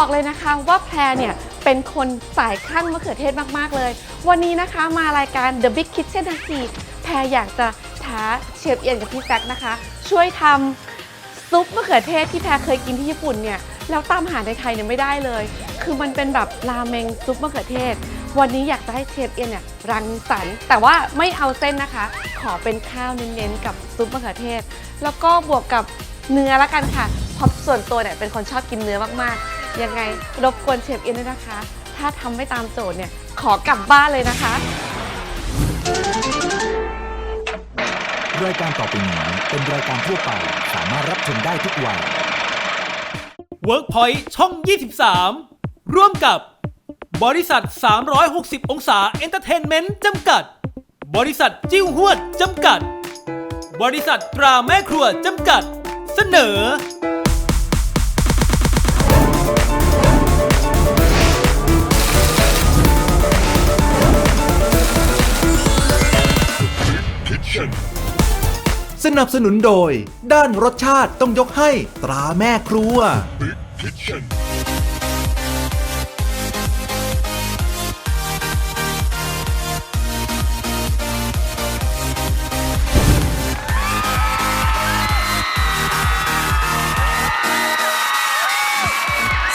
บอกเลยนะคะว่าแพรเนี่ยเป็นคนสายขั้นมะเขือเทศมาก ๆ เลย วันนี้นะคะมารายการ The Big Kitchen ทั้งทีแพรอยากจะท้าเชฟเอียนกับพี่แซกนะคะ ช่วยทำซุปมะเขือเทศที่แพรเคยกินที่ญี่ปุ่นเนี่ยแล้วตามหาในไทยเนี่ยไม่ได้เลย คือมันเป็นแบบราเมงซุปมะเขือเทศ วันนี้อยากจะให้เชฟเอียนเนี่ยรังสรรค์แต่ว่าไม่เอาเส้นนะคะ ขอเป็นข้าวเน้นๆกับซุปมะเขือเทศ แล้วก็บวกกับเนื้อละกันค่ะเพราะส่วนตัวเนี่ยเป็นคนชอบกินเนื้อมากๆ ยังไงรบกวนเชฟเอียนด้วยนะคะ ถ้าทำไม่ตามโจทย์เนี่ยขอกลับบ้านเลยนะคะ รายการต่อไปนี้เป็นรายการทั่วไปสามารถรับชมได้ทุกวัย WorkPoint ช่อง 23 ร่วมกับบริษัท 360 องศาเอนเตอร์เทนเมนต์จำกัด บริษัทจิ้วหวดจำกัด บริษัทตราแม่ครัวจำกัด เสนอ สนับสนุนโดย ด้านรสชาติต้องยกให้ตราแม่ครัว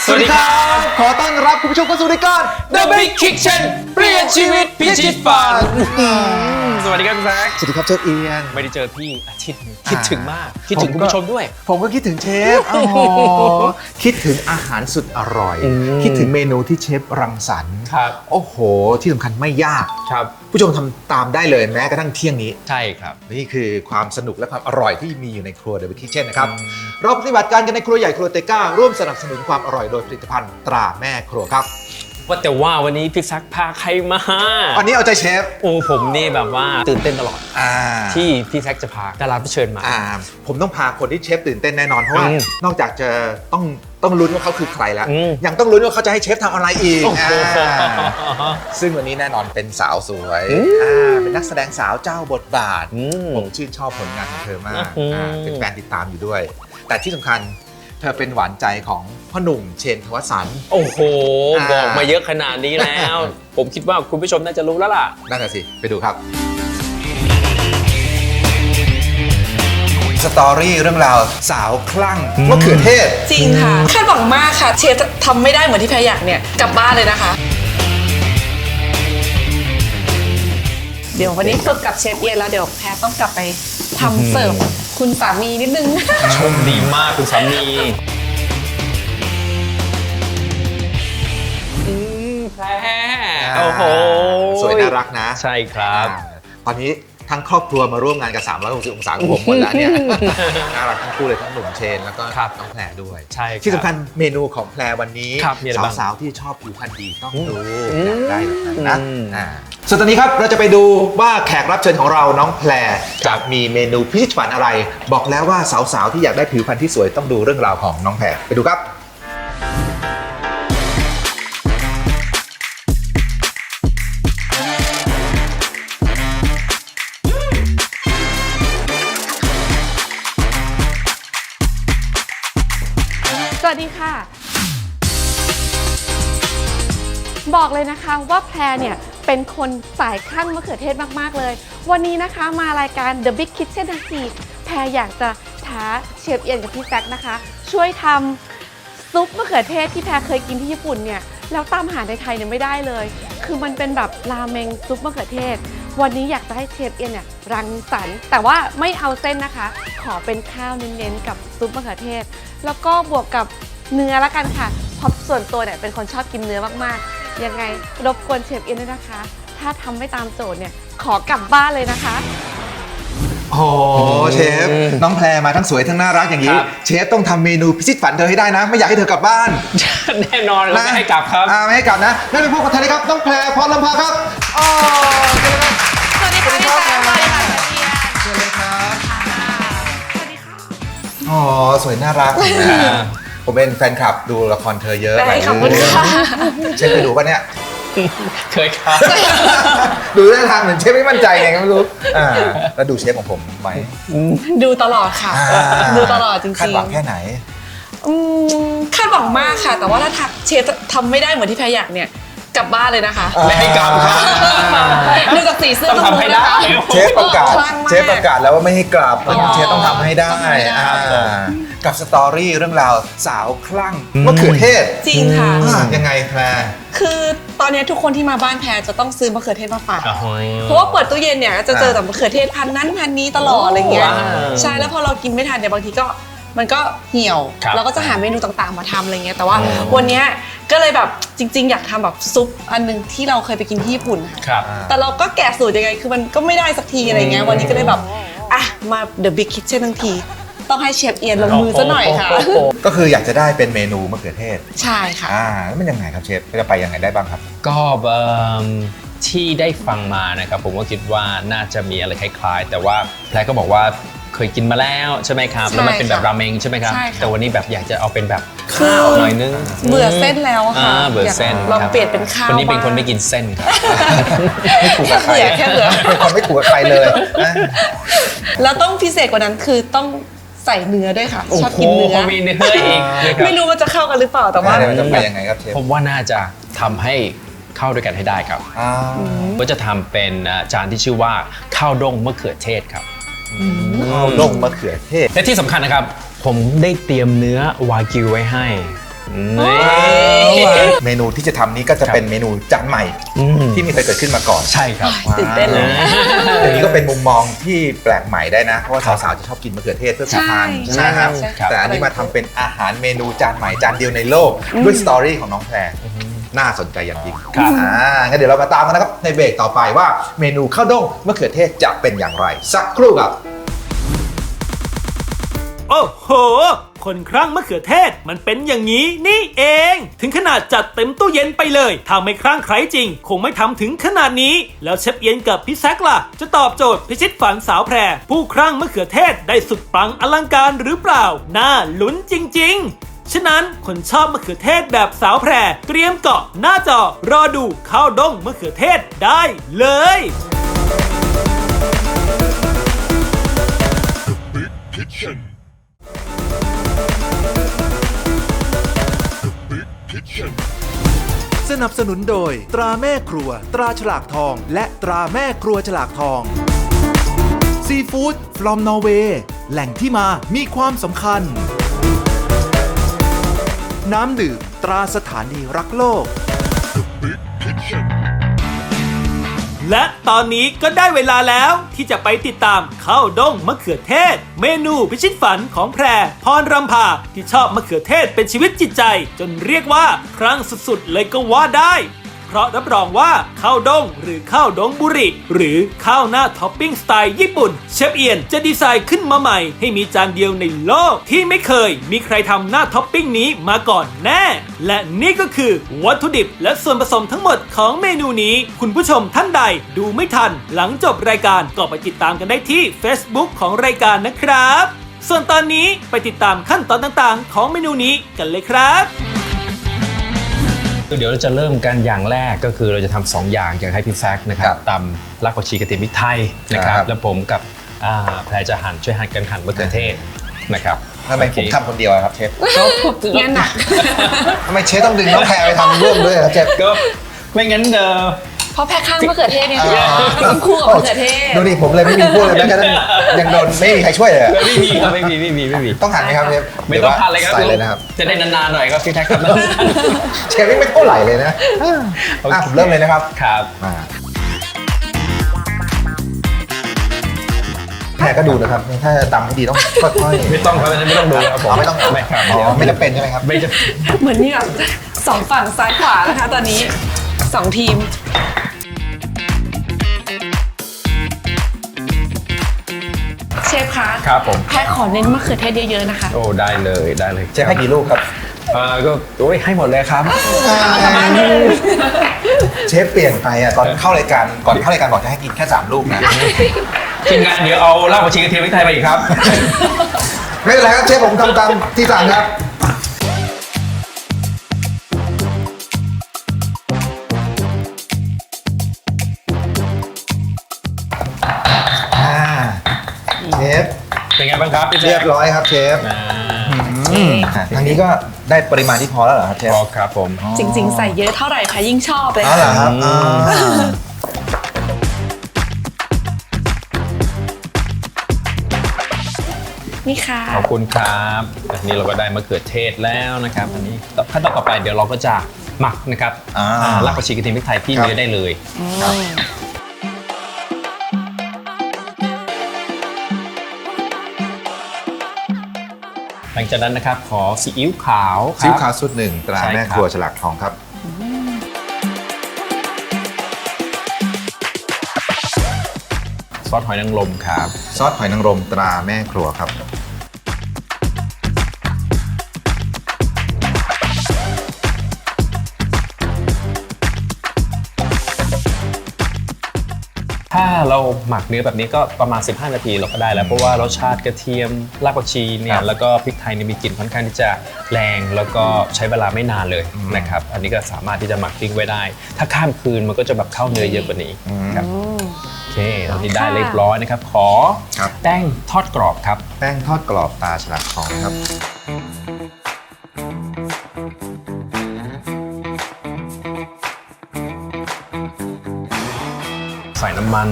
สวัสดีครับ ขอต้อนรับคุณผู้ชมเข้าสู่รายการ The Big Kitchen เปลี่ยนชีวิตพิชิตฝัน สวัสดีครับพี่แซคสวัสดีครับเชฟเอียน ไม่ได้เจอพี่อาทิตย์หนึงคิดถึงมาก คิดถึงคุณผู้ชมด้วย ผมก็คิดถึงเชฟโอ้โหคิดถึงอาหารสุดอร่อย อืม คิดถึงเมนูที่เชฟรังสรรค์ครับ โอ้โห ที่สำคัญไม่ยาก ครับ ผู้ชมทำตามได้เลยแม้กระทั่งเที่ยงนี้ ใช่ครับ นี่คือความสนุกและความอร่อยที่มีอยู่ในครัวเดวิดคิเช่นนะครับ เราปฏิบัติการกันในครัวใหญ่ครัวเตก้าร่วมสนับสนุนความอร่อยโดยผลิตภัณฑ์ตราแม่ครัวครับ ว่าแต่ว่าวันนี้พี่แซคพาใครมาวันนี้เอาใจเชฟ โอ้ผมนี่แบบว่าตื่นเต้นตลอด อ่า ที่พี่แซคจะพาดาราผู้เชิญมา อ่า ผมต้องพาคนที่เชฟตื่นเต้นแน่นอน เพราะว่า อืมนอกจากจะต้องต้องลุ้นว่าเขาคือใครแล้ว อืม ยังต้องลุ้นว่าเขาจะให้เชฟทำอะไรอีกโอ้โห อ่าซึ่งวันนี้แน่นอนเป็นสาวสวยอืมอ่าเป็นนักแสดงสาวเจ้าบทบาท อืม ผมชื่นชอบผลงานของเธอมากอืม อ่าเป็นแฟนติดตามอยู่ด้วย แต่ที่สำคัญ เธอเป็นหวานใจของพ่อหนุ่มเชนทวัสัน โอ้โห อ่า บอกมาเยอะขนาดนี้แล้ว ผมคิดว่าคุณผู้ชมน่าจะรู้แล้วล่ะ นั่นน่ะสิ ไปดูครับ สตอรี่เรื่องราวสาวคลั่งมะเขือเทศ จริงค่ะคาดหวังมากค่ะ เชฟทำไม่ได้เหมือนที่แพรอยากเนี่ยกลับบ้านเลยนะคะ เดี๋ยววันนี้ฝึกกับเชฟเอียนแล้วเดี๋ยวแพรต้องกลับไปทำเสิร์ฟ คุณสามีนิดนึง ชมดีมากคุณสามีอืมแพรโอ้โหสวยน่ารักนะใช่ครับอ่าตอนนี้ทั้งครอบครัวมาร่วมงานกับ 360 องศาของผมหมดแล้วเนี่ย น่ารักทั้งคู่เลยทั้งหนุ่มเชน แล้วก็ครับน้องแพรด้วย ใช่ครับที่สำคัญเมนูของแพรวันนี้ครับมีอะไรบ้างสาวๆที่ชอบผิวพรรณดีต้องดูอืมอยากได้แบบนั้นนะอืมอ่า ส่วนตอนนี้ครับเราจะไปดูว่าแขกรับเชิญของเราน้องแพรจะมีเมนูพิชิตฝันอะไร บอกแล้วว่าสาวๆที่อยากได้ผิวพรรณที่สวยต้องดูเรื่องราวของน้องแพรไปดูครับ สวัสดีค่ะ บอกเลยนะคะว่าแพรเนี่ย เป็นคนสายขั้นมะเขือเทศมาก ๆ เลย วันนี้นะคะมารายการ The Big Kitchen ทั้งทีแพรอยากจะท้าเชฟเอียนกับพี่แซกนะคะ ช่วยทำซุปมะเขือเทศที่แพรเคยกินที่ญี่ปุ่นเนี่ยแล้วตามหาในไทยเนี่ยไม่ได้เลย คือมันเป็นแบบราเมงซุปมะเขือเทศ วันนี้อยากจะให้เชฟเอียนเนี่ยรังสรรค์แต่ว่าไม่เอาเส้นนะคะ ขอเป็นข้าวเน้นๆกับซุปมะเขือเทศ แล้วก็บวกกับเนื้อละกันค่ะเพราะส่วนตัวเนี่ยเป็นคนชอบกินเนื้อมากๆ ยังไงรบกวนเชฟเอียนด้วยนะคะ ถ้าทำไม่ตามโจทย์เนี่ยขอกลับบ้านเลยนะคะ โอ้โหเชฟ น้องแพรมาทั้งสวยทั้งน่ารักอย่างนี้ ครับ เชฟต้องทำเมนูพิชิตฝันเธอให้ได้นะ ไม่อยากให้เธอกลับบ้านแน่นอนเราไม่ให้กลับครับ อ่าไม่ให้กลับนะนั่นเป็นพวกกับเธอเลยครับน้องแพรพรลำพาครับโอ้เชิญเลยครับ สวัสดีค่ะพี่แซคสวัสดีค่ะเชฟเอียนเชิญเลยครับสวัสดีค่ะ อ๋อสวยน่ารัก ผมเป็นแฟนคลับดูละครเธอเยอะได้หลายขอบคุณเรื่องค่ะ เชฟเคยดูปะเนี่ย เคยครับ ดูท่าทางเหมือนเชฟไม่มั่นใจไงก็ไม่รู้อ่าแล้วดูเชฟของผมไหมดูตลอดค่ะ อ่าดูตลอดจริงๆคาดหวังแค่ไหน อืมคาดหวังมากค่ะ แต่ว่าถ้าทำเชฟทำไม่ได้เหมือนที่แพรอยากเนี่ยกลับบ้านเลยนะคะไม่ให้กลับครับ ดูจากสีเสื้อต้องทำให้ได้ รู้นะคะ เชฟประกาศ คลั่งมากเชฟประกาศแล้วว่าไม่ให้กลับอ๋อเชฟต้องทำให้ได้ต้องทำให้ได้ อ่า กับสตอรี่เรื่องราวสาวคลั่งมะเขือเทศจริงค่ะ อ่ายังไงแพร คือตอนเนี้ยทุกคนที่มาบ้านแพรจะต้องซื้อมะเขือเทศมาฝาก โอ้โห เพราะว่าเปิดตู้เย็นเนี่ยจะเจอแต่มะเขือเทศพันนั้นพันนี้ตลอดอะไรเงี้ย ว้าวใช่แล้วพอเรากินไม่ทันเนี่ยบางทีก็มันก็เหี่ยว ครับเราก็จะหาเมนูต่างๆมาทำอะไรเงี้ยแต่ว่าวันเนี้ยก็เลยแบบจริง ๆ อยากทำแบบซุปอันหนึงที่เราเคยไปกินที่ญี่ปุ่นค่ะครับ แต่เราก็แกะสูตรยังไงคือมันก็ไม่ได้สักทีอะไรเงี้ยวันนี้ก็เลยแบบอะมา The Big Kitchen ทั้งที ต้องให้เชฟเอียนลงมือซะหน่อยค่ะ ก็คืออยากจะได้เป็นเมนูมะเขือเทศ ใช่ค่ะ อ่าแล้วมันยังไงครับเชฟจะไปยังไงได้บ้างครับ ก็เอิ่มที่ได้ฟังมานะครับผมก็คิดว่าน่าจะมีอะไรคล้ายๆ แต่ว่าแพรก็บอกว่าเคยกินมาแล้วใช่ไหมครับใช่แล้วมันเป็นแบบค่ะราเมงใช่ไหมครับ ใช่ค่ะแต่วันนี้แบบอยากจะเอาเป็นแบบคือข้าวหน่อยนึงเบื่อเส้นแล้วอะค่ะอ่าเบื่อเส้นอยากลองครับเปลี่ยนเป็นข้าววันนี้เป็นคนบ้าง ไม่กินเส้นครับ ไม่ถูกกับใครแค่เบื่อแค่เบื่อ เป็นคนไม่ถูกกับใครเลยนะ แล้วต้องพิเศษกว่านั้นคือต้อง ใส่เนื้อด้วยค่ะ ชอบกินเนื้อ มีเนื้ออีกนะครับไม่รู้ว่าจะเข้ากันหรือเปล่าแต่ว่า เดี๋ยวมันจะไปยังไงครับเชฟผมว่าน่าจะทำให้เข้าด้วยกันให้ได้ครับ อ่าก็จะทำเป็นอ่าจานที่ชื่อว่าข้าวด้งมะเขือเทศครับ ข้าวลงมะเขือเทศ และที่สำคัญนะครับ ผมได้เตรียมเนื้อวากิวไว้ให้นี่ เมนูที่จะทำนี้ก็จะเป็นเมนูจานใหม่อืมที่ไมีเคยเกิดขึ้นมาก่อนใช่ครับตื่นเต้นเลยอย่างนี้ก็เป็นมุมมองที่แปลกใหม่ได้นะ เพราะว่าสาวๆจะชอบกินมะเขือเทศเพื่อผิวพรรณใช่นะครับใช่ครับ แต่อันนี้มาทำเป็นอาหารเมนูจานใหม่จานเดียวในโลกด้วยสตอรี่ของน้องแพรน่าสนใจอย่างยิ่งครับอ่างั้นเดี๋ยวเรามาตามกันนะครับในเบรกต่อไปว่าเมนูข้าวด้งมะเขือเทศจะเป็นอย่างไร สักครู่ครับ โอ้โห คนครั่งมะเขือเทศ มันเป็นอย่างนี้นี่เอง ถึงขนาดจัดเต็มตู้เย็นไปเลยถ้าไม่ครั่งใครจริง คงไม่ทำถึงขนาดนี้ แล้วเชฟเอียนกับพี่แซกล่ะ จะตอบโจทย์พิชิตฝันสาวแพร ผู้ครั่งมะเขือเทศได้สุดปังอลังการหรือเปล่า น่าลุ้นจริง ๆฉะนั้นคนชอบมะเขือเทศแบบสาวแพร เตรียมเกาะหน้าจอ รอดูข้าวด้งมะเขือเทศได้เลย สนับสนุนโดย ตราแม่ครัว ตราฉลากทอง และตราแม่ครัวฉลากทอง ซีฟู้ดฟลอมนอร์เวย์แหล่งที่มามีความสำคัญ น้ำดื่มตราสถานีรักโลก และตอนนี้ก็ได้เวลาแล้วที่จะไปติดตามข้าวด้งมะเขือเทศ เมนูพิชิตฝันของแพรพรรำพาที่ชอบมะเขือเทศเป็นชีวิตจิตใจ จนเรียกว่าครั้งสุดๆเลยก็ว่าได้ เพราะรับรองว่าข้าวด้งหรือข้าวดงบุริ หรือข้าวหน้าท็อปปิ้งสไตล์ญี่ปุ่น เชฟเอียนจะดีไซน์ขึ้นมาใหม่ ให้มีจานเดียวในโลก ที่ไม่เคยมีใครทำหน้าท็อปปิ้งนี้มาก่อนแน่ และนี่ก็คือวัตถุดิบและส่วนผสมทั้งหมดของเมนูนี้ คุณผู้ชมท่านใดดูไม่ทัน หลังจบรายการก็ไปติดตามกันได้ที่ Facebook ของรายการนะครับ ส่วนตอนนี้ไปติดตามขั้นตอนต่างๆ ของเมนูนี้กันเลยครับ เดี๋ยวเราจะเริ่มกันอย่างแรกก็คือเราจะทำสองอย่างอย่างให้พี่แซกนะครัครับบตำรักผักชีกระเทียมพริกไทยนะครับครับแล้วผมกับอ่าแพรจะหั่นช่วยหั่นกันหั่นมะเขือเทศนะครับทำไมผมโอเคทำคนเดียวอะครับเชฟงานหนักทำไมเชฟต้องดึงน้องแพรไปทำร่วมด้วยครับเชฟก็ไม่งั้นเออ เพราะแพ้ข้างมะเขือเทศเนี่ยอ๋อต้องคู่กับมะเขือเทศดูดิผมเลยไม่มีพวกเลยแม้กระทั่งยังโดนไม่มีใครช่วยเลยอะไม่มีครับไม่มีไม่มีไม่มีต้องหั่นไหมครับเชฟไม่ต้องหั่นเลยครับใส่เลยนะครับจะได้นานๆหน่อยครับพี่แท็กครับเชฟนี่ไม่เท่าไหร่เลยนะอะผมเริ่มเลยนะครับครับมาแพรก็ดูนะครับ ถ้าจะตำให้ดีต้องค่อยๆไม่ต้องครับไม่ต้องดูครับผมอ๋อไม่ต้องไม่ครับอ๋อไม่จำเป็นใช่ไหมครับไม่จะเหมือนนี่แบบสองฝั่งซ้ายขวานะคะตอนนี้สองทีม เชฟคะครับผมแพ้ขอเน้นมะเขือเทศเยอะๆนะคะโอ้ได้เลยได้เลยเชฟให้กี่ลูกครับเอ่อก็โอ้ยให้หมดเลยครับ เชฟเปลี่ยนไปอะตอนเข้ารายการก่อนเข้ารายการบอกจะให้กินแค่ 3 ลูกนะทีมงานเดี๋ยวเอาเหล้าผักชีกระเทียมพริกไทยไปอีกครับ ไม่เป็นไรครับเชฟผมทำตามที่สั่งครับ บ้างครับพี่แจ๊เรียคบร้อยครับเชฟอ่าอืมอะทางนี้ก็ได้ปริมาณที่พอแล้วเหรอครับเชฟพอครับผม จริง ๆ ใส่เยอะเท่าไหร่คะยิ่งชอบเลยอ๋อเหรอครับอืมอ่านี่ค่ะ ขอบคุณครับอันนี้เราก็ได้มะเขือเทศแล้วนะครับอันนี้ขั้นตอนต่อไปเดี๋ยวเราก็จะหมักนะครับอ่า อ่ารากผักชีกระเทียมพริกไทยที่ครับเนื้อได้เลยครับ หลังจากนั้นนะครับขอซีอิ๊วขาวครับ ซีอิ๊วขาวสุดหนึ่งตราใช่แม่ครับครัวฉลากทองครับ ซอสหอยนางรมครับ ซอสหอยนางรมตราแม่ครัวครับ หมักเนื้อแบบนี้ก็ประมาณ 15 นาทีเราก็ได้แล้ว เพราะว่ารสชาติกระเทียมรากผักชีเนี่ครัยบแล้วก็พริกไทยเนี่ยมีกลิ่นค่อนข้างที่จะแรงแล้วก็ใช้เวลาไม่นานเลยนะครับอันนี้ก็สามารถที่จะหมักทิ้งไว้ได้ ถ้าข้ามคืนมันก็จะแบบเข้าเนื้อเยอะกว่านี้ครับโอเคตอนนี้ได้เรียบร้อยนะครับ ขอครับ แป้งทอดกรอบครับ แป้งทอดกรอบตาฉลากทองครับ ใส่น้ำมัน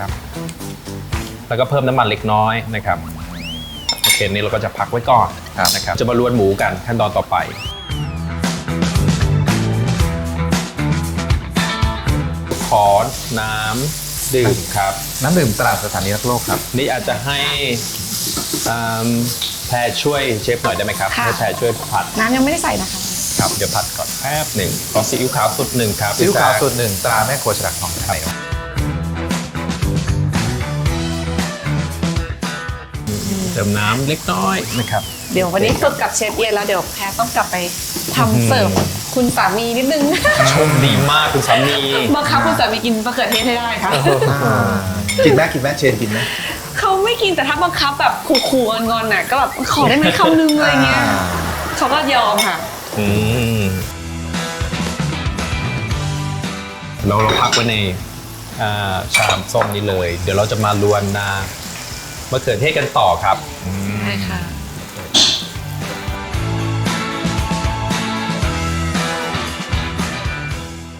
นะครับ แล้วก็เพิ่มน้ำมันเล็กน้อยนะครับโอเคนี่เราก็จะพักไว้ก่อนครับนะครับ จะมาลวนหมูกันขั้นตอนต่อไปขอน้ำดื่มครับ น้ำดื่มตราสถานีรักโลกครับ นี่อาจจะให้อืมแพรช่วยเชฟหน่อยได้ไหมครับค่ะให้แพรช่วยผัด น้ำยังไม่ได้ใส่นะคะ ครับ เดี๋ยวผัดก่อนแป๊บหนึ่งขอซีอิ๊วขาวสุดหนึ่งครับซีอิ๊วขาวพี่แซคสุดหนึ่งตราแม่ครัวฉลากทองครับ มน้ำเล็กน้อยนะครับ เดี๋ยววันนี้ฝึกกับเชฟเอียนแล้วเดี๋ยวแพรต้องกลับไปทำเสิร์ฟคุณสามีนิดนึงชมดีมากคุณสามีบังคับคุณสามีกินมะเขือเทศให้ได้ค่ะ กินไหมกินไหมเชนกินไหมเขาไม่กินแต่ถ้าบังคับแบบขู่ๆงอนๆน่ะก็แบบขอได้ไหมคำนึงอะไรเงี้ยอ่าเขาก็ยอมค่ะ อืมเราเราพักไว้ในอ่าชามส้มนี้เลย เดี๋ยวเราจะมาลวนนามะเขือเทศกันต่อครับใช่ค่ะ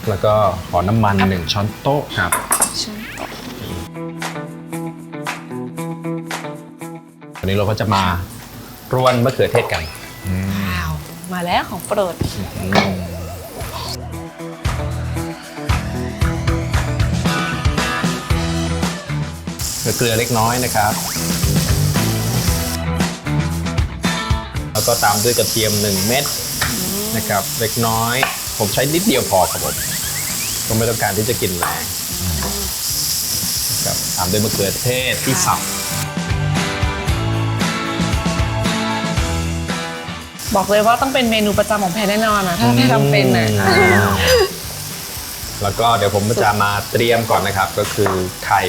แล้วก็ขอน้ำมันหนึ่งช้อนโต๊ะครับวันนี้เราก็จะมารวนมะเขือเทศกันว้าว มาแล้วของโปรด เกลือเล็กน้อยนะครับ แล้วก็ตามด้วยกระเทียม 1 เม็ดนะครับเล็กน้อย ผมใช้นิดเดียวพอครับผมก็ไม่ต้องการที่จะกินแรงนะครับตามด้วยมะเขือเทศที่สับบอกเลยว่าต้องเป็นเมนูประจำของแพรแน่นอนนะถ้าแพรทำเป็นนะอืมแล้วก็เดี๋ยวผมจะมาเตรียมก่อนนะครับ ก็คือไข่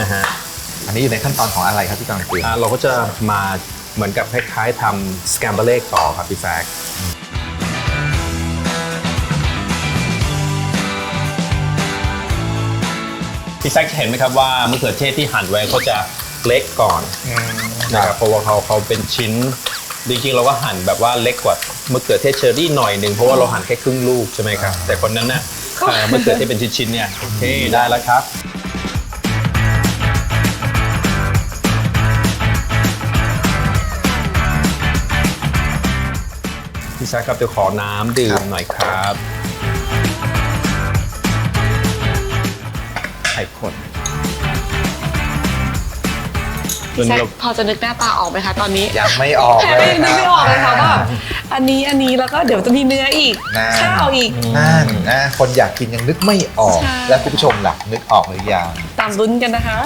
นะฮะอันนี้อยู่ในขั้นตอนของอะไรครับที่กำลังเตรียมอ่าเราก็จะมา เหมือนกับคล้ายๆทำสแกมเบอร์เลกต่อครับพี่แฟกพี่แซกเห็นไหมครับว่ามะเขือเทศที่หั่นไว้เขาจะเล็กก่อนนะครับเพราะว่าเขาเขาเป็นชิ้นจริงๆเราก็หั่นแบบว่าเล็กกว่ามะเขือเทศเชอรี่หน่อยหนึ่งเพราะว่าเราหั่นแค่ครึ่งลูกใช่ไหมครับแต่คนนั้นน่ะเอ่อมะเขือเทศเป็นชิ้นๆเนี่ยโอเคได้แล้วครับ พี่แซคครับเดี๋ยวขอน้ำดื่มหน่อยครับไข่ข้น ตัวแซนี้คเราพอจะนึกหน้าตาออกไหมคะตอนนี้ยังไม่ออกแพรเลไม่ยนึกไม่ออกเลยค่ะว่าอันนี้อันนี้แล้วก็เดี๋ยวจะมีเนื้ออีกนั่นข้าวอีกนั่นนะคนอยากกินยังนึกไม่ออกใช่แล้วคุณผู้ชมล่ะนึกออกหรือยังตามลุ้นกันนะคะ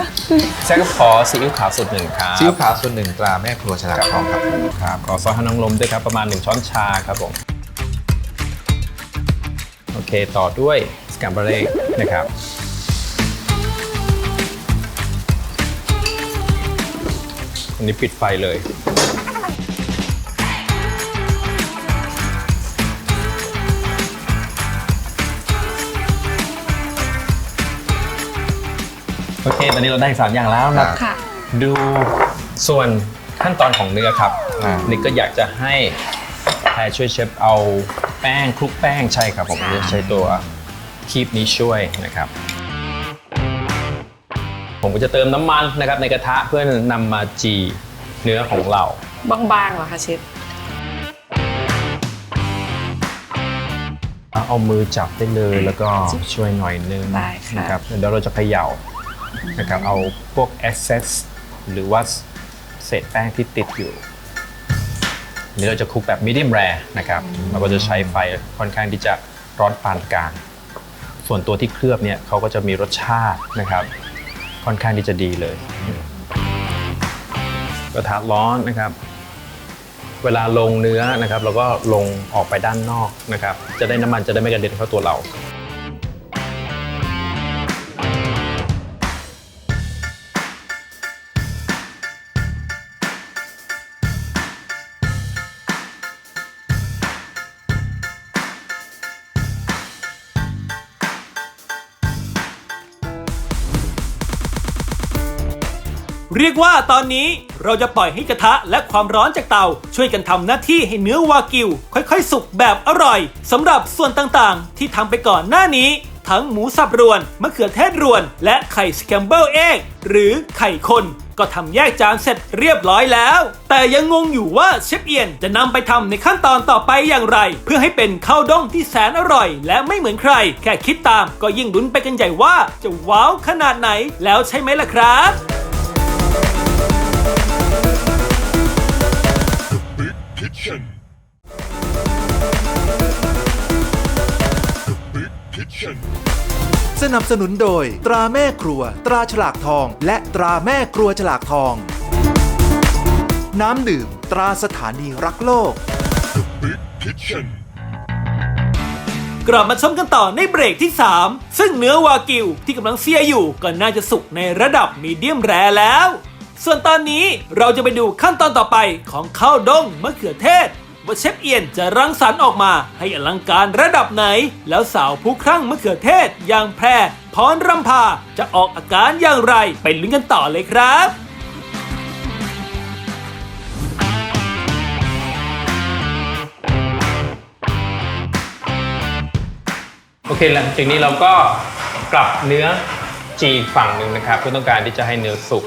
แซคก็ขอซีอิ๊วขาวสุดหนึ่งครับซีอิ๊วขาวส่วนหนึ่งตราแม่ครัวฉลากทองครับครับขอซอสฮานองลมด้วยครับประมาณ 1 ช้อนชาครับผมโอเคต่อด้วยสแกมเบอร์เลกนะครับ อันนี้ปิดไฟเลย โอเค ตอนนี้เราได้สามอย่างแล้วครันะบค่ะ ดูส่วนขั้นตอนของเนื้อครับอ่านิกก็อยากจะให้แพรช่วยเชฟเอาแป้งคลุกแป้งใช่ครับผมค่ะจะใช้ตัวคีบนี้ช่วยนะครับ ผมก็จะเติมน้ำมันนะครับในกระทะเพื่อนำมาจีเนื้อของเรา บางๆเหรอคะเชฟเอามือจับได้เลยแล้วก็ช่วยหน่อยนึงได้ค่ะนะครับเดี๋ยวเราจะเขย่านะครับเอาพวก excess หรือว่าเศษแป้งที่ติดอยู่อันนี้เราจะคลุกแบบ medium rare นะครับเราก็จะใช้ไฟค่อนข้างที่จะร้อนปานกลาง ส่วนตัวที่เคลือบเนี่ยเขาก็จะมีรสชาตินะครับ ค่อนข้างที่จะดีเลยกระทะร้อนนะครับ เวลาลงเนื้อนะครับเราก็ลงออกไปด้านนอกนะครับ จะได้น้ำมันจะได้ไม่กระเด็นเข้าตัวเรา เรียกว่าตอนนี้เราจะปล่อยให้กระทะและความร้อนจากเตา ช่วยกันทำหน้าที่ให้เนื้อวากิว ค่อยๆ สุกแบบอร่อยสำหรับส่วนต่างๆ ที่ทำไปก่อนหน้านี้ ทั้งหมูสับรวน มะเขือเทศรวน และไข่สแคมเบิลเอ็กหรือไข่คน ก็ทำแยกจานเสร็จเรียบร้อยแล้ว แต่ยังงงอยู่ว่าเชฟเอียนจะนำไปทำในขั้นตอนต่อไปอย่างไร เพื่อให้เป็นข้าวด้งที่แสนอร่อย และไม่เหมือนใคร แค่คิดตามก็ยิ่งลุ้นไปกันใหญ่ว่าจะว้าวขนาดไหนแล้วใช่ไหมล่ะครับ สนับสนุนโดย ตราแม่ครัว ตราฉลากทอง และตราแม่ครัวฉลากทอง น้ำดื่ม ตราสถานีรักโลก กลับมาชมกันต่อในเบรกที่ 3 ซึ่งเนื้อวากิวที่กำลังเสียอยู่ก็น่าจะสุกในระดับมีเดียมแรแล้ว ส่วนตอนนี้เราจะไปดูขั้นตอนต่อไปของข้าวด้งมะเขือเทศ ว่าเชฟเอียนจะรังสรรค์ออกมาให้อลังการระดับไหน แล้วสาวผู้ครั่งมะเขือเทศอย่างแพรพรรำพาจะออกอาการอย่างไรไปลุ้นกันต่อเลยครับโอเคหลังจากนี้เราก็กลับเนื้อจีอีกฝั่งหนึ่งนะครับเพื่อต้องการที่จะให้เนื้อสุก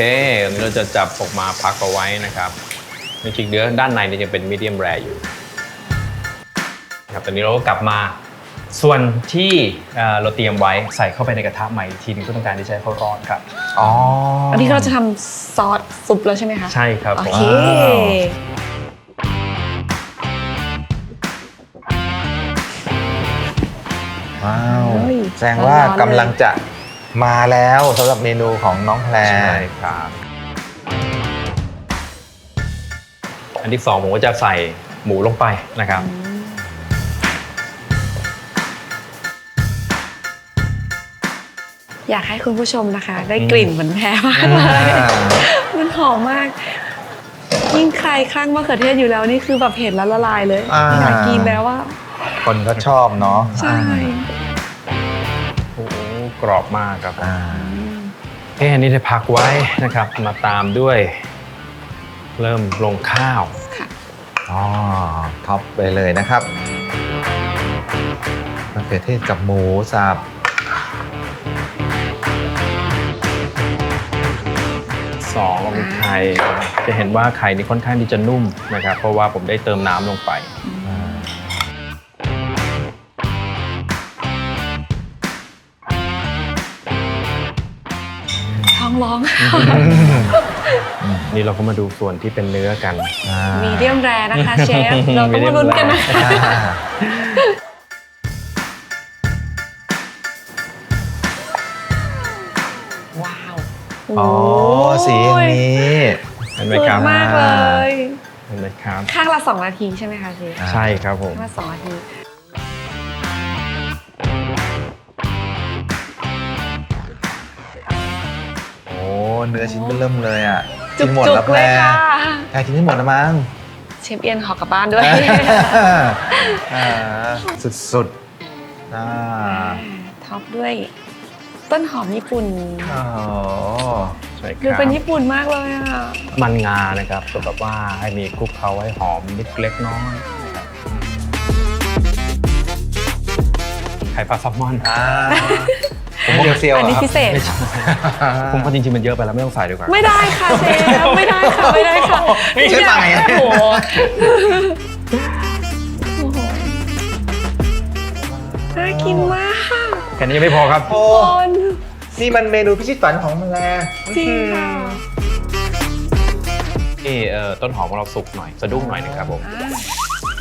เคอันนี้เราจะจับออกมาพักเอาไว้นะครับจริงๆเนื้อด้านในเนี่ยยังเป็นมีเดียมแรอยู่นะครับตอนนี้เราก็กลับมาส่วนที่เอ่อเราเตรียมไว้ใส่เข้าไปในกระทะใหม่อีกทีหนึงเพื่อต้องการที่จะให้เขาร้อนครับอ๋ออันนี้เราจะทำซอสซุปแล้วใช่ไหมคะใช่ครับโอผมเคว้าว เฮ้ยแสดงว่าร้อนๆเลยกำลังจะ มาแล้วสำหรับเมนูของน้องแพรใช่ครับ อันที่สองผมก็จะใส่หมูลงไปนะครับ อยากให้คุณผู้ชมนะคะ ได้กลิ่นเหมือนแพรมากเลยอ่ามันหอมมาก ยิ่งใครข้างมะเขือเทศอยู่แล้วนี่คือแบบเห็นแล้วละลายเลยอ่าอยากกินแล้วว่า คนก็ชอบเนาะใช่โอ้โห กรอบมากครับอ่าเอ๊ะอันนี้ได้พักไว้นะครับ มาตามด้วย เริ่มลงข้าว อ๋อท็อปไปเลยนะครับมะเขือเทศกับหมูสับสองเรามีไข่จะเห็นว่าไข่นี่ค่อนข้างที่จะนุ่มนะครับ เพราะว่าผมได้เติมน้ำลงไปท้อ ร้องนี่เราก็มาดูส่วนที่เป็นเนื้อกันอ่ามีเดียมแรนะคะเชฟ เราต้องมาลุ้นกันนะ Medium คะอ่าว้าว อ๋อ สีอย่างนี้เห็นไหมสวยครับมากเลยเห็นไหมครับ ข้างละสองนาทีใช่ไหมคะเชฟอ่าใช่ครับผม ข้างละสองนาที เนื้อชิ้นเริ่มเลยอะจุกินหมดกแล้วๆแพเลรยค่ะแพรกินไม่หมดนะมั้งเชฟเอียนขอกลับบ้านด้วยอ่าสุดๆอ่าท็อปด้วย ต้นหอมญี่ปุ่นอ๋อใช่คดูรับเป็นญี่ปุ่นมากเลยอะ มันงานะครับก็แบบว่าให้มีคลุกเคล้าให้หอมนิดเล็กน้อยนะครับไข่ปลาแซลมอนอ่าผม เดียวเซียวอันนี้อะครับพิเศษไม่ใช่ผมว่าจริงๆมันเยอะไปแล้วไม่ต้องใส่ดีกว่า ไม่ได้ค่ะเชฟไม่ได้ค่ะไม่ได้ค่ะเชฟมาไงอะโอ้โหโอ้โหน่ากินมากแค่นี้ยังไม่พอครับ โอ้คนนี่มันเมนูพิชิตฝันของแมลงจริงค่ะนี่เอ่อต้นหอมของเราสุกหน่อยสะดุ้งหน่อยนะครับผมอ่า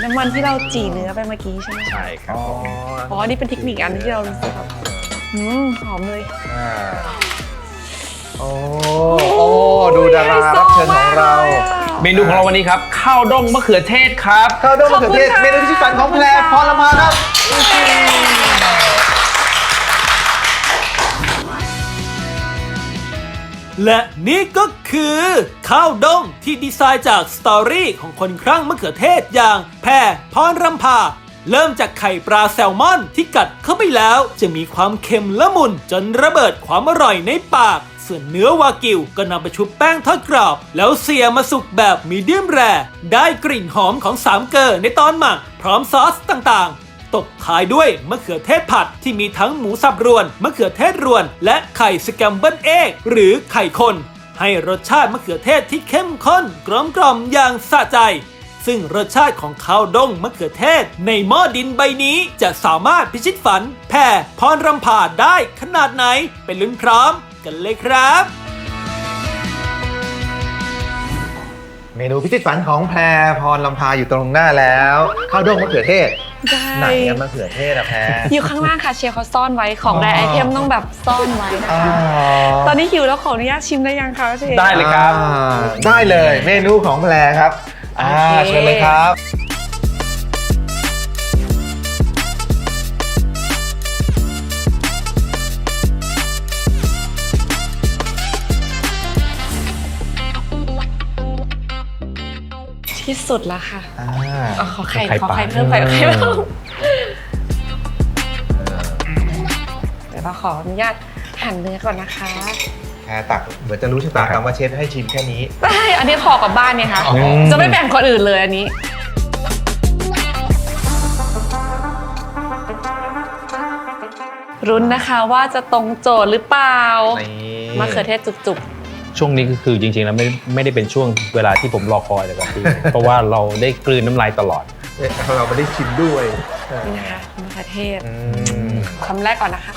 น้ำมันที่เราจี่เนื้อไปเมื่อกี้ใช่ไหมใช่ครับอ๋อผมอ๋อนี่เป็นเทคนิคอันที่เรารู้สึกแบบ อืมหอมเลย อ่าโอ้โอ้ดูดารารับเชิญของเราเมนูของเราวันนี้ครับ ข้าวด้งมะเขือเทศครับข้าวด้งมะเขือเทศขอบคุณค่ะเมนูพิชิตฝันของแพรพรมาครับและนี่ก็คือ ข้าวด้งที่ดีไซน์จากสตอรี่ของคนครั่งมะเขือเทศอย่างแพรพรรำพา เริ่มจากไข่ปลาแซลมอน ที่กัดเข้าไปแล้ว จะมีความเค็มละมุน จนระเบิดความอร่อยในปาก ส่วนเนื้อวากิวก็นำไปชุบแป้งทอดกรอบ แล้วเสียมาสุกแบบมีเดียมแรร์ได้กลิ่นหอมของสามเกลอในตอนหมัก พร้อมซอสต่างๆตบท้ายด้วยมะเขือเทศผัดที่มีทั้งหมูสับรวนมะเขือเทศรวน และไข่สแกมเบิลเอกหรือไข่คนให้รสชาติมะเขือเทศที่เข้มข้นกลมกล่อมอย่างสะใจ ซึ่งรสชาติของข้าวด้งมะเขือเทศ ในหม้อดินใบนี้จะสามารถพิชิตฝัน แผ่พรรำผ่าได้ขนาดไหนเป็นลุ้นพร้อมกันเลยครับ เมนูพิชิตฝันของแพรพรลำพาอยู่ตรงหน้าแล้วข้าวด้งมะเขือเทศได้ไหนอะมะเขือเทศอะแพร อยู่ข้างล่างค่ะเชฟเขาซ่อนไว้ของอ๋อแรไอเทมต้องแบบซ่อนไว้นะอ๋อคะตอนนี้หิวแล้วขออนุญาตชิมได้ยังคะเชฟได้เลยครับ อ่าได้เลยเมนูของแพรครับ อ่าโอเค เชิญเลยครับ ที่สุดแล้วค่ะอ่าอ๋อขอไข่ไข่ขอไข่ปลาเพิ่มไข่เออไข่เพิ่มเดี๋ยวเราขออนุญาตหั่นเนื้อก่อนนะคะ แพรตักเหมือนจะรู้ชะตากรรมว่าเชฟให้ชิมแค่นี้ได้อันนี้ขอกลับบ้านเนี่ยค่ะ อ๋อ จะไม่แบ่งคนอื่นเลยอันนี้ รุ้นนะคะว่าจะตรงโจทย์หรือเปล่านี่มะเขือเทศจุกช่วงนี้ก็คือจริงๆแล้วไม่ไม่ได้เป็นช่วงเวลาที่ผมรอคอยเลยครับพี่ เพราะว่าเราได้กลืนน้ำลายตลอด เอ๊ะเราไม่ได้ชิมด้วย ๆนี่นะคะมะเขือเทศอืมคำแรกก่อนนะคะ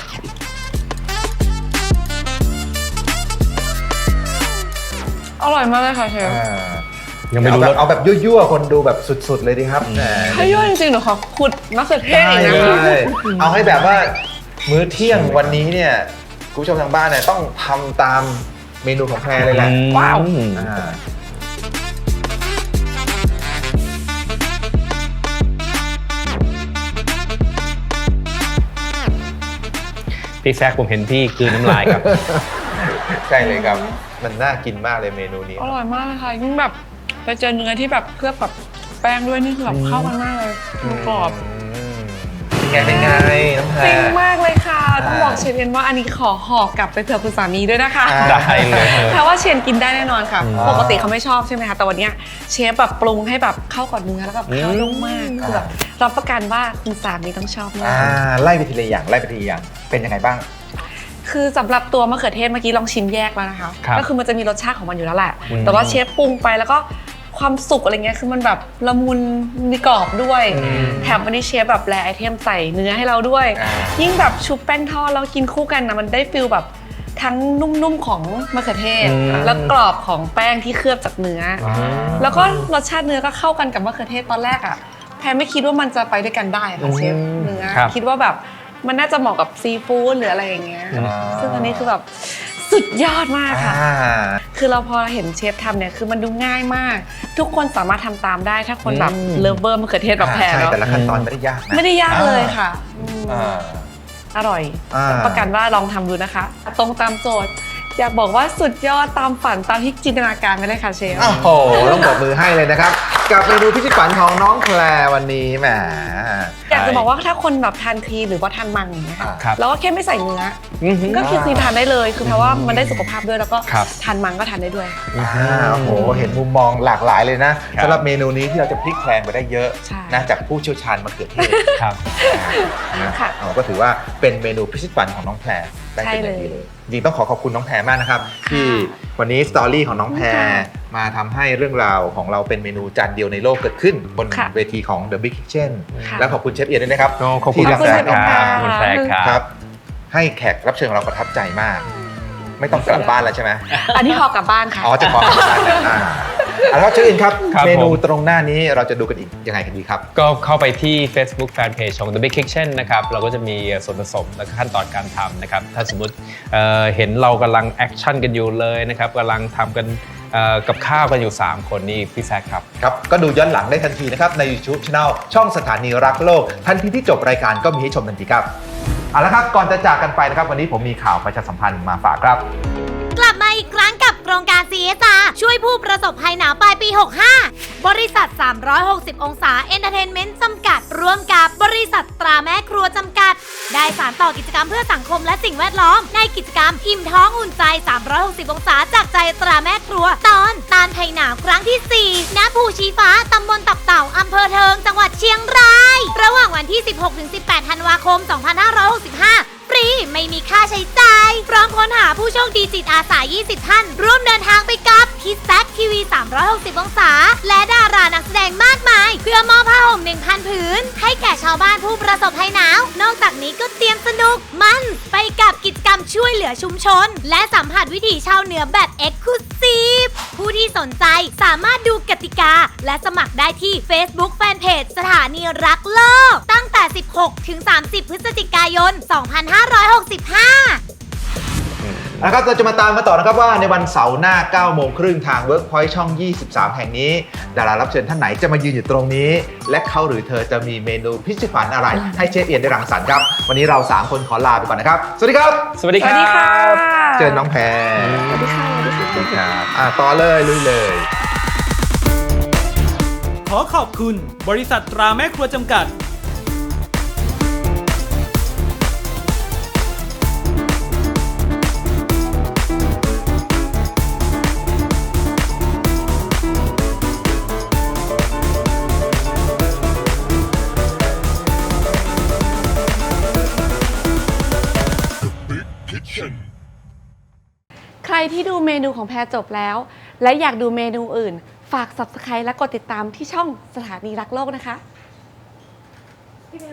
อร่อยมากเลยค่ะเชฟอ่ายังไม่รู้เอารแบบสเอาแบบยั่วๆ คนดูแบบสุดๆ เลยดีครับแหมถ้าย่อยจริงๆหนูขอขุดมะเขือเทศได้อีกเลนะคะยเอาให้แบบว่ามื้อเที่ยงวันนี้เนี่ยคุณผู้ชมทางบ้านเนี่ยต้องทำตามเมนูของแพรเลยแหละว้าวอืมอ่าพี่แซกผมเห็นพี่กลืนน้ำลายครับ ใช่เลยครับ มันน่ากินมากเลยเมนูนี้ อร่อยมากเลยค่ะยิ่งแบบไปเจอเนื้อที่แบบเคลือบกับแป้งด้วยนี่คือแบบเข้ากันมากเลยหมูกรอบมเป็นไงเป็นไงน้องแพรจริงมากเลยค่ะ ต้องอ่าบอกเชฟเอ็นว่าอันนี้ขอห่อกลับไปเผื่อคุณสามีด้วยนะคะอ่าได้เลยเพราะว่าเชนกินได้แน่นอนค่ะอืมปกติเขาไม่ชอบใช่ไหมคะ แต่วันเนี้ยเชฟแบบปรุงให้แบบเข้ากับเนื้อแล้วแบบเข้านุ่มมากคือแบบรับประกันว่าคุณสามีต้องชอบมาอ่ากไล่ไปทีละอย่างไล่ไปทีละอย่างเป็นยังไงบ้าง คือสำหรับตัวมะเขือเทศเมื่อกี้ลองชิมแยกแล้วนะคะ ครับก็คือมันจะมีรสชาติของมันอยู่แล้วแหละ อืมแต่ว่าเชฟปรุงไปแล้วก็ความสุกอะไรเงี้ยคือมันแบบละมุนมีกรอบด้วย อืมแถมวันนี้เชฟแบบแรไอเทมใส่เนื้อให้เราด้วย อ่า ยิ่งแบบชุบแป้งทอดแล้วกินคู่กันนะมันได้ฟิลแบบทั้งนุ่มๆของมะเขือเทศ อืม แล้วกรอบของแป้งที่เคลือบจากเนื้อออ่าแล้วก็รสชาติเนื้อก็เข้ากันกับมะเขือเทศตอนแรกอะแพรไม่คิดว่ามันจะไปด้วยกันได้ค่ะเชฟอืมเนื้อครับ คิดว่าแบบ มันน่าจะเหมาะกับซีฟู้ดหรืออะไรอย่างเงี้ย อ่า ซึ่งอันนี้คือแบบสุดยอดมากค่ะ อ่า คือเราพอเห็นเชฟทำเนี่ยคือมันดูง่ายมาก ทุกคนสามารถทำตามได้ถ้าคนแบบอืม เลิฟเวอร์มะเขือเทศแบบแพรใช่เนาะแต่ละขั้นตอนไม่ได้ยากนะไม่ได้ยากเลยค่ะอืมอ่า อร่อย อ่ารับประกันว่าลองทำดูนะคะ ตรงตามโจทย์ อยากบอกว่าสุดยอดตามฝันตามที่จินตนาการไปเลยค่ะเชฟ โอ้โห ต้องปรบมือให้เลยนะครับ กับเมนูพิชิตฝันของน้องแพรวันนี้แหม อยากจะบอกว่าถ้าคนแบบทานคลีนหรือว่าทานมังอย่างเงี้ยค่ะครับ แล้วก็แค่ไม่ใส่เนื้ออือหืออก็คือคลีนทานได้เลย คือเพราะว่ามันได้สุขภาพด้วยแล้วก็ครับ ทานมังก็ทานได้ด้วย อ่าโอ้โห เห็นมุมมองหลากหลายเลยนะครับ สำหรับเมนูนี้ที่เราจะพลิกแพลงไปได้เยอะใช่ นะจากผู้เชี่ยวชาญมะเขือเทศ ครับ นะค่ะเอาก็ถือว่าเป็นเมนูพิชิตฝันของน้องแพรได้เป็นอย่างดีใช่เลเลยยจ ริงๆต้องขอขอบคุณน้องแพรมากนะครับ ที่วันนี้สตอรี่ของน้องแพรค่ะมาทำให้เรื่องราวของเราเป็นเมนูจานเดียวในโลกเกิดขึ้นบนค่ะเวทีของ The Big Kitchen ค่ะ และขอบคุณเชฟเอียนด้วยนะครับโอ้ขอบคุณที่ครัรับกษาน้องแพรขอบคุณแฟร์คครัรับบให้แขกรับเชิญของเราประทับใจมาก ไม่ต้องกลับบ้านแล้วใช่ไหมอันนี้พอกลับบ้านค่ะ อ๋อจะขอกลับบ้านแล้วอ่าเอาละครับเชฟเอียนครับ ครับเมนูผมตรงหน้านี้เราจะดูกันอีกยังไงกันดีครับ ก็เข้าไปที่ Facebook Fanpage ของ The Big Kitchen นะครับ เราก็จะมีส่วนผสมและขั้นตอนการทำนะครับ ถ้าสมมุติเอ่อเห็นเรากำลังแอคชั่นกันอยู่เลยนะครับกำลังทำกันเอ่อกับข้าวกันอยู่ 3 คนนี่พี่แซคครับ ครับ ก็ดูย้อนหลังได้ทันทีนะครับ ใน YouTube Channel ช่องสถานีรักโลก ทันทีที่จบรายการก็มีให้ชมทันทีครับ เอาละครับก่อนจะจากกันไปนะครับ วันนี้ผมมีข่าวประชาสัมพันธ์มาฝากครับ กลับมาอีกครั้งกับโครงการ CSR ช่วยผู้ประสบภัยหนาวปลายปี 65 บริษัท 360 องศาเอนเตอร์เทนเมนต์จำกัด ร่วมกับบริษัทตราแม่ครัวจำกัด ได้สารต่อกิจกรรมเพื่อสังคมและสิ่งแวดล้อม ในกิจกรรม อิ่มท้องอุ่นใจ 360 องศาจากใจตราแม่ครัว ตอนตานภัยหนาวครั้งที่ 4 ณ ภูชีฟ้า ตำบลตับเต่า อำเภอเทิง จังหวัดเชียงราย ระหว่างวันที่ 16-18 ธันวาคม 2565ฟรีไม่มีค่าใช้จ่าย พร้อมค้นหาผู้โชคดีจิตอาสา 20 ท่าน ร่วมเดินทางไปกับคิดแซกทีวี 360 องศา และดารานักแสดงมากมาย เพื่อมอบผ้าห่ม 1,000 ผืน ให้แก่ชาวบ้านผู้ประสบภัยหนาว นอกจากนี้ก็เตรียมสนุก มันไปกับกิจกรรมช่วยเหลือชุมชน และสัมผัสวิถีชาวเหนือแบบเอ็กซ์คลูซีฟผู้ที่สนใจสามารถดูกติกา และสมัครได้ที่ Facebook Fanpage สถานีรักโลก ตั้งแต่ 16 ถึง 30 พฤศจิกายน 2565 นะครับเราจะมาตามมาต่อนะครับว่าในวันเสาร์หน้า9โมงครึ่งทาง Workpoint ช่อง 23 แห่งนี้ ดารารับเชิญท่านไหนจะมายืนอยู่ตรงนี้ และเขาหรือเธอจะมีเมนูพิชิตฝันอะไร ให้เชฟเอียนได้รังสรรค์ครับ วันนี้เรา 3 คนขอลาไปก่อนนะครับ สวัสดีครับ สวัสดีสควัรัสดีค่ะบเจอน้องแพรสวัสดีค่ะสวัสดีค่ะสวัสดีครับอะต่อเลยลุยเลย ขอขอบคุณ บริษัทตราแม่ครัวจำกัด ที่ดูเมนูของแพรจบแล้ว และอยากดูเมนูอื่น ฝาก subscribe และกดติดตามที่ช่องสถานีรักโลกนะคะ